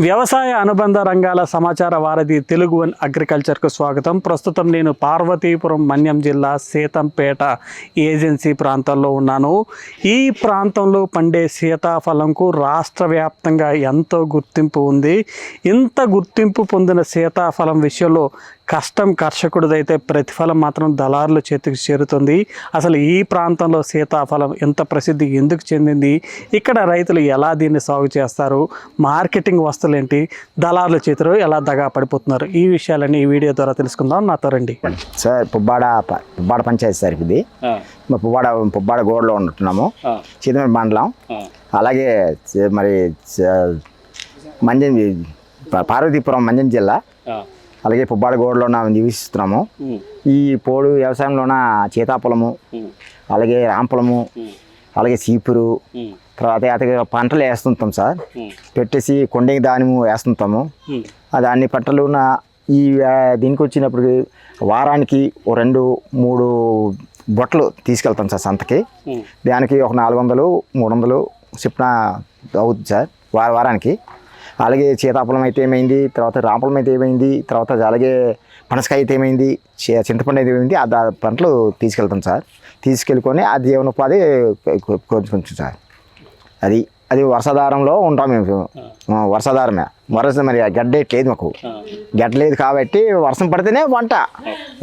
వ్యవసాయ అనుబంధ రంగాల సమాచార వారధి తెలుగు వన్ అగ్రికల్చర్కు స్వాగతం. ప్రస్తుతం నేను పార్వతీపురం మన్యం జిల్లా సీతంపేట ఏజెన్సీ ప్రాంతంలో ఉన్నాను. ఈ ప్రాంతంలో పండే సీతాఫలంకు రాష్ట్ర వ్యాప్తంగా ఎంతో గుర్తింపు ఉంది. ఇంత గుర్తింపు పొందిన సీతాఫలం విషయంలో కష్టం కర్షకుడిదైతే ప్రతిఫలం మాత్రం దళారుల చేతికి చేరుతుంది. అసలు ఈ ప్రాంతంలో సీతాఫలం ఎంత ప్రసిద్ధి ఎందుకు చెందింది? ఇక్కడ రైతులు ఎలా దీన్ని సాగు చేస్తారు? మార్కెటింగ్ వస్తువులు ఏంటి దళారుల చేతిలో ఎలా దగా పడిపోతున్నారు? ఈ విషయాలన్నీ ఈ వీడియో ద్వారా తెలుసుకుందాం. నాతో రండి. సార్ పుబ్బాడ పుబ్బాడ పంచాయతీ సార్ ఇది. మా పుబ్బాడ పుబ్బాడ గోడలో ఉంటున్నాము. చిదమరి మండలం. అలాగే మరి చ- మంజం ప- పార్వతీపురం మంజం జిల్లా. అలాగే పుబ్బాడ గోడలో నివసిస్తున్నాము. ఈ పోడు వ్యవసాయంలోన చేతాపులము అలాగే రాంపులము అలాగే చీపురు తర్వాత అతగా పంటలు వేస్తుంటాం సార్. పెట్టేసి కొండకి దానిము వేస్తుంటాము. అది అన్ని పంటలు ఈ దీనికి వచ్చినప్పుడు వారానికి రెండు మూడు బొట్టలు తీసుకెళ్తాం సార్ సంతకి. దానికి ఒక నాలుగు వందలు మూడు వందలు చెప్పిన అవుతుంది సార్ వార వారానికి. అలాగే సీతాఫలం అయితే ఏమైంది తర్వాత రాంపలం అయితే ఏమైంది తర్వాత అలాగే పనసకాయ అయితే ఏమైంది చింతపండు అయితే ఏమైంది ఆ పంటలు తీసుకెళ్తాం సార్. తీసుకెళ్ళుకొని ఆ జీవనోపాధి కొంచెం కొంచెం సార్. అది అది వర్షాధారంలో ఉంటాం మేము. వర్షాధారమే. వరస మరి ఆ గడ్డ లేదు మాకు. గడ్డ లేదు కాబట్టి వర్షం పడితేనే వంట.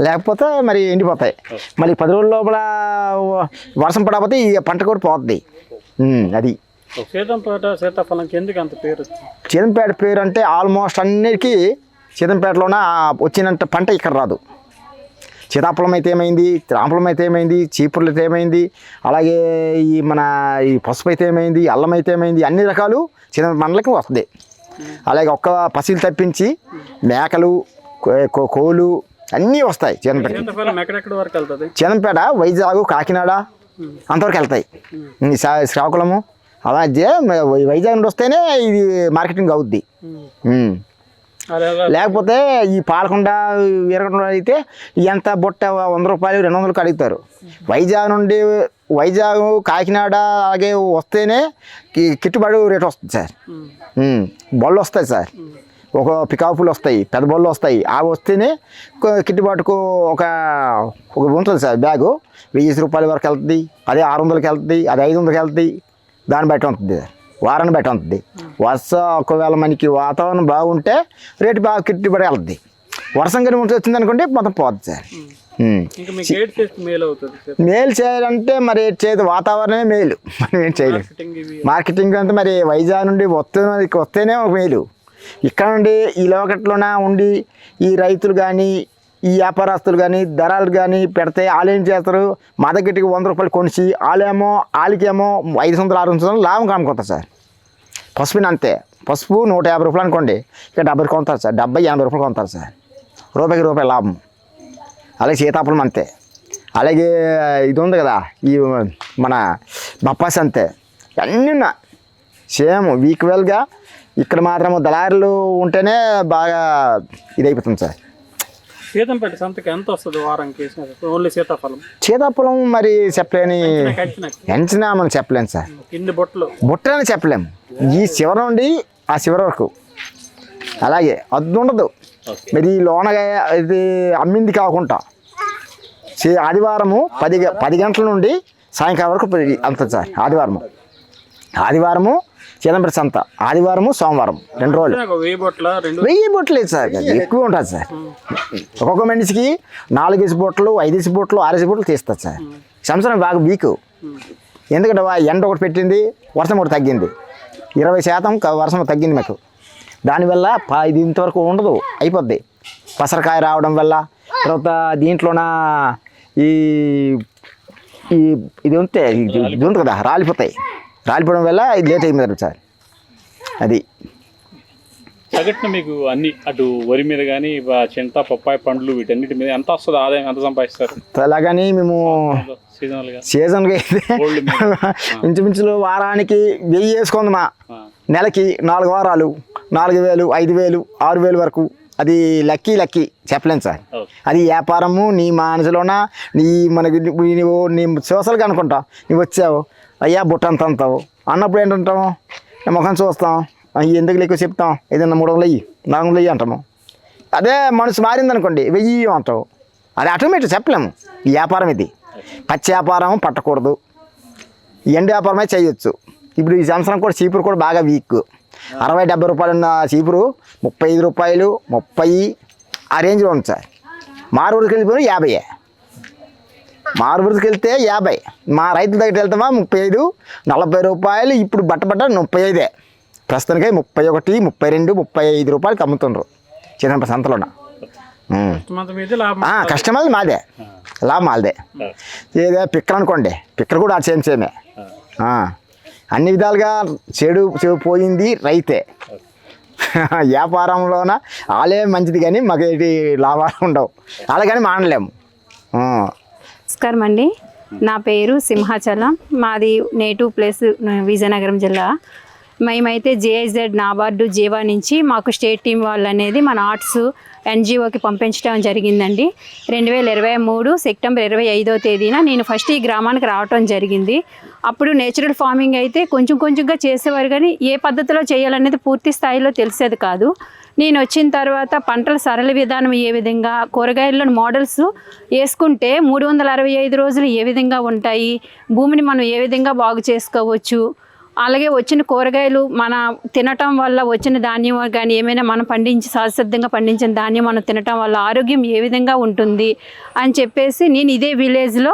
లేకపోతే మరి ఎండిపోతాయి. మళ్ళీ పది రోజుల లోపల వర్షం పడకపోతే ఈ పంట కూడా పోతుంది అది. సీతంపేట సీతాఫలంకి ఎందుకు అంత పేరు చిదంపేట పేరు అంటే ఆల్మోస్ట్ అన్నిటికీ చిదంపేటలోన వచ్చినంత పంట ఇక్కడ రాదు. సీతాఫలం అయితే ఏమైంది రాంపలం అయితే ఏమైంది చీపుర్లు అయితే ఏమైంది అలాగే ఈ మన ఈ పసుపు అయితే ఏమైంది అల్లం అయితే ఏమైంది అన్ని రకాలు చిన్న మండలకి వస్తుంది అలాగే ఒక్క పసిలు తప్పించి మేకలు కో- కో- కోళ్ళు అన్నీ వస్తాయి వెళ్తుంది? చిదంపేట వైజాగ్ కాకినాడ అంతవరకు వెళ్తాయి. శ్రీకాకుళము అలా వైజాగ్ నుండి వస్తేనే ఇది మార్కెటింగ్ అవుద్ది. లేకపోతే ఈ పాలకొండ వీరకొండ అయితే ఎంత బుట్ట వంద రూపాయలు రెండు వందలకు అడుగుతారు. వైజాగ్ నుండి వైజాగ్ కాకినాడ అలాగే వస్తేనే కి- గిట్టుబాటు రేట్ వస్తుంది సార్. బళ్ళు వస్తాయి సార్. ఒక పికాపులు వస్తాయి పెద్ద బళ్ళు వస్తాయి. అవి వస్తేనే కొ- గిట్టుబాటుకు ఒక ఒక ఉంటుంది సార్ బ్యాగు. వెయ్యి రూపాయల వరకు వెళ్తుంది అదే ఆరు వందలకి వెళ్తుంది అది ఐదు వందలకి వెళ్తుంది. దాన్ని బట్టి ఉంటుంది. వారాన్ని బట్టి ఉంటుంది. వర్ష ఒకవేళ మనకి వాతావరణం బాగుంటే రేటు బాగా గిట్టుబడి వెళ్తుంది వర్షం కానీ ఉంటే వచ్చింది అనుకుంటే మొత్తం పోతుంది సార్. మేలు చేయాలంటే మరి చేయదు వాతావరణమే మేలు. మనం ఏం చేయలేము మార్కెటింగ్ అంటే మరి వైజాగ్ నుండి వస్తే వస్తేనే ఒక మేలు. ఇక్కడ నుండి ఈ లోకట్లోన ఉండి ఈ రైతులు కానీ ఈ వ్యాపారస్తులు కానీ దరాలు కానీ పెడితే వాళ్ళు ఏం చేస్తారు. మా దగ్గరికి వంద రూపాయలు కొనిసి వాళ్ళేమో వాళ్ళకేమో ఐదు వందలు ఆరు వందలు లాభం కనుక్కుంటారు సార్. పసుపుని అంతే. పసుపు నూట యాభై రూపాయలు అనుకోండి ఇక డెబ్బై కొంటారు సార్. డెబ్బై ఎనభై రూపాయలు కొంటారు సార్. రూపాయికి రూపాయి లాభం. అలాగే సీతాఫలం అంతే. అలాగే ఇది ఉంది కదా ఈ మన బప్పాస్ అంతే. అన్నీ ఉన్నా సేమ్ ఈక్వల్గా ఇక్కడ మాత్రం దళారులు ఉంటేనే బాగా ఇది అయిపోతుంది సార్. సీతంపేట సంతకి ఎంత వస్తుంది వారానికి ఓన్లీ సీతాఫలం. సీతాఫలం మరి చెప్పలేని ఎంచినా మనం చెప్పలేము సార్. ఇన్ని బొట్టలు బుట్టని చెప్పలేము ఈ చివరి నుండి ఆ చివరి వరకు. అలాగే అద్దు ఉండదు. మరి ఈ లోనగా ఇది అమ్మింది కాకుండా ఆదివారము పది పది గంటల నుండి సాయంకాలం వరకు అంత సార్ ఆదివారము. ఆదివారము చిదంబరం సంత. ఆదివారము సోమవారం రెండు రోజులు. వెయ్యి బొట్ల లేదు సార్. ఎక్కువ ఉంటుంది సార్. ఒక్కొక్క మనిషికి నాలుగేసి బొట్లు ఐదేసి బొట్లు ఆరేసి బొట్లు తీస్తారు సార్. సంవత్సరం బాగా వీక్. ఎందుకంటే ఎండ ఒకటి పెట్టింది వర్షం ఒకటి తగ్గింది. ఇరవై శాతం వర్షం తగ్గింది మాకు. దానివల్ల ఇది ఇంతవరకు ఉండదు అయిపోద్ది. పసరకాయ రావడం వల్ల తర్వాత దీంట్లోన ఈ ఈ ఇది ఉంటే ఇది ఉంది కదా రాలిపోతాయి. రాలిపోవడం వల్ల ఇది లేట్ అయింది సార్. అది. సగటున మీకు అన్ని అటు వరి మీద కానీ చింత పప్పాయి పండ్లు వీటన్నిటి మీద ఎంత వస్తుంది ఆదాయం ఎంత సంపాదిస్తారు? అలాగని మేము సీజనల్గా సీజన్కి అయితే ఇంచుమించులు వారానికి వెయ్యి వేసుకుంది మా. నెలకి నాలుగు వారాలు నాలుగు వేలు ఐదు వేలు ఆరు వేలు వరకు. అది లక్కీ లక్కీ. చెప్పలేను సార్. అది వ్యాపారము నీ మనసులోన నీ మనకి నీ- నువ్వు నీ సోషల్గా అనుకుంటావు నువ్వు వచ్చావు అయ్యా బుట్ట అంత అంతావు. అన్నప్పుడు ఏంటంటాము ముఖం చూస్తాం. ఎందుకు ఎక్కువ చెప్తాం? ఏదైనా మూడు వందలు అయ్యి నాలుగు వందలు అయ్యి అంటాము. అదే మనసు మారిందనుకోండి వెయ్యి అంటావు. అది ఆటోమేటిక్ చెప్పలేము. ఈ వ్యాపారం ఇది. పచ్చి వ్యాపారం పట్టకూడదు. ఎండు వ్యాపారమే చేయొచ్చు. ఇప్పుడు ఈ సంవత్సరం కూడా చీపురు కూడా బాగా వీక్. అరవై డెబ్బై రూపాయలు ఉన్న చీపురు ముప్పై ఐదు రూపాయలు ముప్పై ఆ రేంజ్లో ఉంది సార్ మారువురికి వెళ్ళిపోయిన యాభై మారువురికి వెళ్తే యాభై. మా రైతుల దగ్గర వెళ్తామా? ముప్పై ఐదు. నలభై రూపాయలు ఇప్పుడు బట్ట బట్ట ముప్పై ఐదే. ప్రస్తుతానికి ముప్పై ఒకటి ముప్పై రెండు ముప్పై ఐదు రూపాయలకి అమ్ముతుండ్రు. చిన్న సంతలోన. మొత్తం మీద లాభం. మాదే. ఏదో పిక్కర్ అనుకోండి. పిక్కర్ కూడా సేమ్ సేమే. అన్ని విధాలుగా చెడు చెడు పోయింది రైతే. వ్యాపారంలోన వాళ్ళే మంచిది కానీ మాకు ఏంటి లాభాలు ఉండవు. అలాగని మానలేము. నమస్కారం అండి. నా పేరు సింహాచలం. మాది నేటివ్ ప్లేస్ విజయనగరం జిల్లా. మేమైతే జేఐజెడ్ నాబార్డు జీవా నుంచి మాకు స్టేట్ టీం వాళ్ళు అనేది మన ఆర్ట్స్ ఎన్జిఓకి పంపించడం జరిగిందండి. రెండు వేల ఇరవై మూడు సెప్టెంబర్ ఇరవై ఐదో తేదీన నేను ఫస్ట్ ఈ గ్రామానికి రావటం జరిగింది. అప్పుడు నేచురల్ ఫార్మింగ్ అయితే కొంచెం కొంచెంగా చేసేవారు కానీ ఏ పద్ధతిలో చేయాలనేది పూర్తి స్థాయిలో తెలిసేది కాదు. నేను వచ్చిన తర్వాత పంటల సరళ విధానం ఏ విధంగా కూరగాయల్లో మోడల్స్ వేసుకుంటే మూడు వందల అరవై ఐదు రోజులు ఏ విధంగా ఉంటాయి భూమిని మనం ఏ విధంగా బాగు చేసుకోవచ్చు అలాగే వచ్చిన కూరగాయలు మన తినటం వల్ల వచ్చిన ధాన్యం కానీ ఏమైనా మనం పండించి సహసిద్ధంగా పండించిన ధాన్యం మనం తినటం వల్ల ఆరోగ్యం ఏ విధంగా ఉంటుంది అని చెప్పేసి నేను ఇదే విలేజ్లో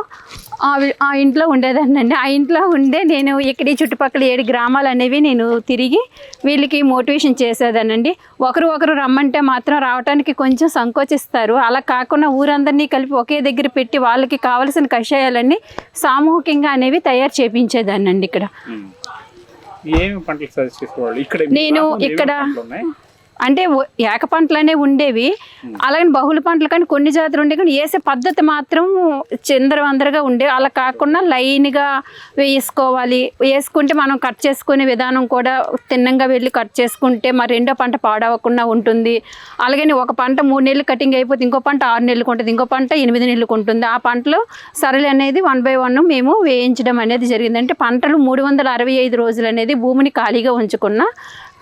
ఆ ఇంట్లో ఉండేదాన్నండి. ఆ ఇంట్లో ఉండే నేను ఇక్కడ చుట్టుపక్కల ఏడు గ్రామాలు అనేవి నేను తిరిగి వీళ్ళకి మోటివేషన్ చేసేదానండి ఒకరు ఒకరు రమ్మంటే మాత్రం రావడానికి కొంచెం సంకోచిస్తారు. అలా కాకుండా ఊరందరినీ కలిపి ఒకే దగ్గర పెట్టి వాళ్ళకి కావలసిన కషాయాలన్నీ సామూహికంగా అనేవి తయారు చేపించేదానండి ఇక్కడ. ఏమి పంటలు సజెస్ట్ చేసేవాళ్ళు ఇక్కడ నేను ఇక్కడ- అంటే ఏక పంటలనే ఉండేవి. అలాగని బహుళ పంటలు కానీ కొన్ని జాతులు ఉండే కానీ వేసే పద్ధతి మాత్రం చిందరవందరగా ఉండే. అలా కాకుండా లైన్గా వేసుకోవాలి. వేసుకుంటే మనం కట్ చేసుకునే విధానం కూడా తిన్నంగా వెళ్ళి కట్ చేసుకుంటే మరి రెండో పంట పాడవకుండా ఉంటుంది. అలాగని ఒక పంట మూడు నెలలు కటింగ్ అయిపోతే ఇంకో పంట ఆరు నెలలకు ఉంటుంది. ఇంకో పంట ఎనిమిది నెలలకు ఉంటుంది. ఆ పంటలో సరళి అనేది వన్ బై వన్ మేము వేయించడం అనేది జరిగింది. అంటే పంటలు మూడు వందల అరవై ఐదు రోజులు అనేది భూమిని ఖాళీగా ఉంచకుండా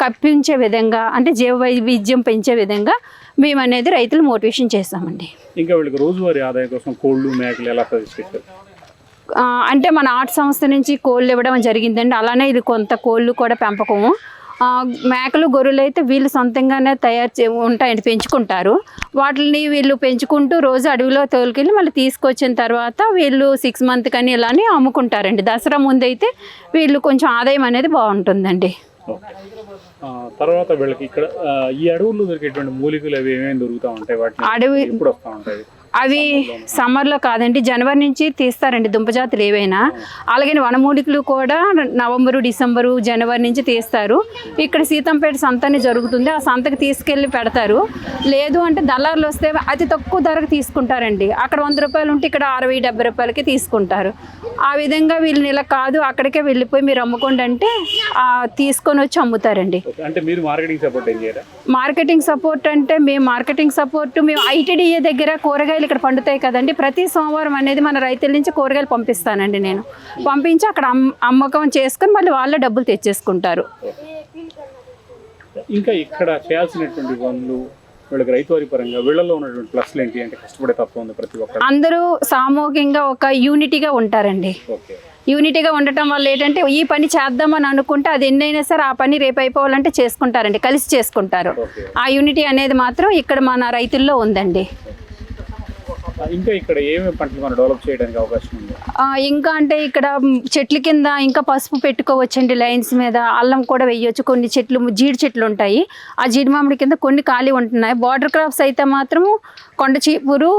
కప్పించే విధంగా అంటే జీవ వైవిధ్యం పెంచే విధంగా మేము అనేది రైతులు మోటివేషన్ చేస్తామండి. ఇంకా వీళ్ళకి రోజువారీ ఆదాయం కోసం కోళ్ళు మేకలు ఎలా అంటే మన ఆర్ట్ సంస్థ నుంచి కోళ్ళు ఇవ్వడం జరిగిందండి. అలానే ఇది కొంత కోళ్ళు కూడా పెంపకము. మేకలు గొర్రెలు అయితే వీళ్ళు సొంతంగానే తయారు చే ఉంటాయండి పెంచుకుంటారు. వాటిని వీళ్ళు పెంచుకుంటూ రోజు అడవిలో తోలుకెళ్ళి మళ్ళీ తీసుకొచ్చిన తర్వాత వీళ్ళు సిక్స్ మంత్ కానీ ఇలానే అమ్ముకుంటారండి. దసరా ముందు అయితే వీళ్ళు కొంచెం ఆదాయం అనేది బాగుంటుందండి. తర్వాత వీళ్ళకి ఇక్కడ ఈ అడవుల్లో దొరికేటువంటి మూలికలు అవి ఏమేమి దొరుకుతూ ఉంటాయి? వాటిని అడవి ఎప్పుడు వస్తూ ఉంటాయి? అవి సమ్మర్లో కాదండి జనవరి నుంచి తీస్తారండి దుంపజాతులు ఏవైనా. అలాగే వనమూలికలు కూడా నవంబరు డిసెంబరు జనవరి నుంచి తీస్తారు. ఇక్కడ సీతంపేట సంత అని జరుగుతుంది ఆ సంతకి తీసుకెళ్ళి పెడతారు. లేదు అంటే దళారులు వస్తే అతి తక్కువ ధరకు తీసుకుంటారండి. అక్కడ వంద రూపాయలు ఉంటే ఇక్కడ అరవై డెబ్బై రూపాయలకి తీసుకుంటారు. ఆ విధంగా వీళ్ళని ఇలా కాదు అక్కడికే వెళ్ళిపోయి మీరు అమ్ముకోండి అంటే తీసుకొని వచ్చి అమ్ముతారండి. అంటే మీరు మార్కెటింగ్ సపోర్ట్ ఏం చేయరా? మార్కెటింగ్ సపోర్ట్ అంటే మేము మార్కెటింగ్ సపోర్ట్ మేము ఐటీడీఏ దగ్గర కూరగాయలు ఇక్కడ పండుతాయి కదండి. ప్రతి సోమవారం అనేది మన రైతుల నుంచి కూరగాయలు పంపిస్తానండి నేను. పంపించి అక్కడ అమ్ అమ్మకం చేసుకొని మళ్ళీ వాళ్ళే డబ్బులు తెచ్చేసుకుంటారు. ఇంకా ఇక్కడ చేయాల్సినటువంటి పనులు వీళ్ళకి రైతువారి పరంగా వీళ్ళలో ఉన్నటువంటి ప్లస్లు ఏంటి? అంటే కష్టపడే తత్వం ఉంది ప్రతి ఒక్కరు. అందరూ సామూహికంగా ఒక యూనిటీగా ఉంటారండి. ఓకే. యూనిటీగా ఉండటం వల్ల ఏంటంటే ఈ పని చేద్దామని అనుకుంటే అది ఎన్నైనా సరే ఆ పని రేపు అయిపోవాలంటే చేసుకుంటారండి కలిసి చేసుకుంటారు. ఆ యూనిటీ అనేది మాత్రం ఇక్కడ మన రైతుల్లో ఉందండి. ఇంకా ఇక్కడ ఏమేమి పంటలు మనం డెవలప్ చేయడానికి అవకాశం ఉంది? ఇంకా అంటే ఇక్కడ చెట్ల కింద ఇంకా పసుపు పెట్టుకోవచ్చండి లైన్స్ మీద. అల్లం కూడా వేయొచ్చు. కొన్ని చెట్లు జీడి చెట్లు ఉంటాయి. ఆ జీడి మామిడి కింద కొన్ని ఖాళీ ఉంటున్నాయి. బార్డర్ క్రాప్స్ అయితే మాత్రం కొండ చీపురు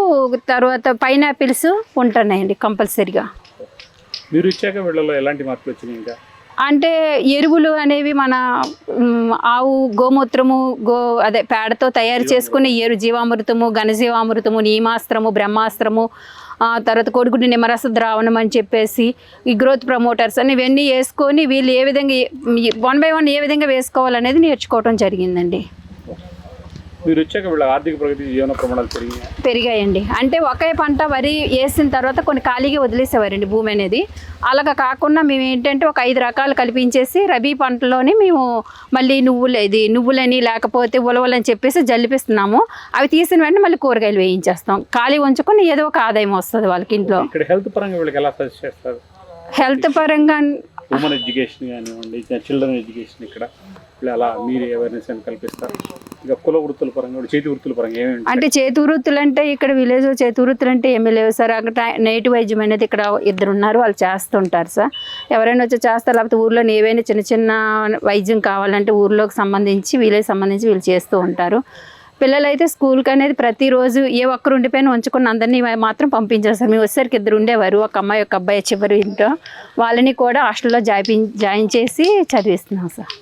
తర్వాత పైనాపిల్స్ ఉంటున్నాయండి కంపల్సరీగా. మీరు ఇచ్చాక వీళ్ళలో ఎలాంటి మార్పులు వచ్చినాయి ఇంకా? అంటే ఎరువులు అనేవి మన ఆవు గోమూత్రము గో అదే పేడతో తయారు చేసుకునే ఎరు జీవామృతము ఘనజీవామృతము నీమాస్త్రము బ్రహ్మాస్త్రము తర్వాత కోడిగుడ్డు నిమ్మరస ద్రావణం అని చెప్పేసి ఈ గ్రోత్ ప్రమోటర్స్ అని ఇవన్నీ వేసుకొని వీళ్ళు ఏ విధంగా వన్ బై వన్ ఏ విధంగా వేసుకోవాలనేది నేర్చుకోవడం జరిగిందండి. మీరు వచ్చాక వీళ్ళ ఆర్థిక ప్రగతి జీవన ప్రమాణాలు పెరిగాయి పెరిగాయండి. అంటే ఒకే పంట వరి వేసిన తర్వాత కొన్ని ఖాళీగా వదిలేసేవారండి భూమి అనేది. అలాగా కాకుండా మేము ఏంటంటే ఒక ఐదు రకాలు కల్పించేసి రబీ పంటలోని మేము మళ్ళీ నువ్వులు ఇది నువ్వులని లేకపోతే ఉలవలని చెప్పేసి జల్లిపిస్తున్నాము. అవి తీసిన వెంటనే మళ్ళీ కూరగాయలు వేయించేస్తాం. ఖాళీ ఉంచుకొని ఏదో ఒక ఆదాయం వస్తుంది వాళ్ళకి ఇంట్లో. ఇక్కడ హెల్త్ పరంగా వీళ్ళకి ఎలా సజెస్ట్ చేస్తారు? హెల్త్ పరంగా ఉమెన్ ఎడ్యుకేషన్ కానివ్వండి చిల్డ్రన్ ఎడ్యుకేషన్ ఇక్కడ. అలా మీరు అవేర్నెస్ అని కల్పిస్తారు? ఇక కుల వృత్తుల పరంగా చేతి వృత్తుల పరంగా ఏమేమి అంటే చేతి వృత్తులు అంటే ఇక్కడ విలేజ్ చేతి వృత్తులు అంటే ఏమీ లేవు సార్. అక్కడ నేటి వైద్యం అనేది ఇక్కడ ఇద్దరు ఉన్నారు వాళ్ళు చేస్తుంటారు సార్. ఎవరైనా వచ్చి చేస్తారు లేకపోతే ఊర్లో ఏవైనా చిన్న చిన్న వైద్యం కావాలంటే ఊర్లోకి సంబంధించి విలేజ్ సంబంధించి వీళ్ళు చేస్తూ ఉంటారు. పిల్లలైతే స్కూల్కి అనేది ప్రతిరోజు ఏ ఒక్కరు ఉండిపోయిన ఉంచుకుని అందరినీ మాత్రం పంపించారు సార్. మేము వచ్చేసరికి ఇద్దరు ఉండేవారు ఒక అమ్మాయి ఒక అబ్బాయి చివరి ఇంట్లో. వాళ్ళని కూడా హాస్టల్లో జాయిన్ జాయిన్ చేసి చదివిస్తున్నాం సార్.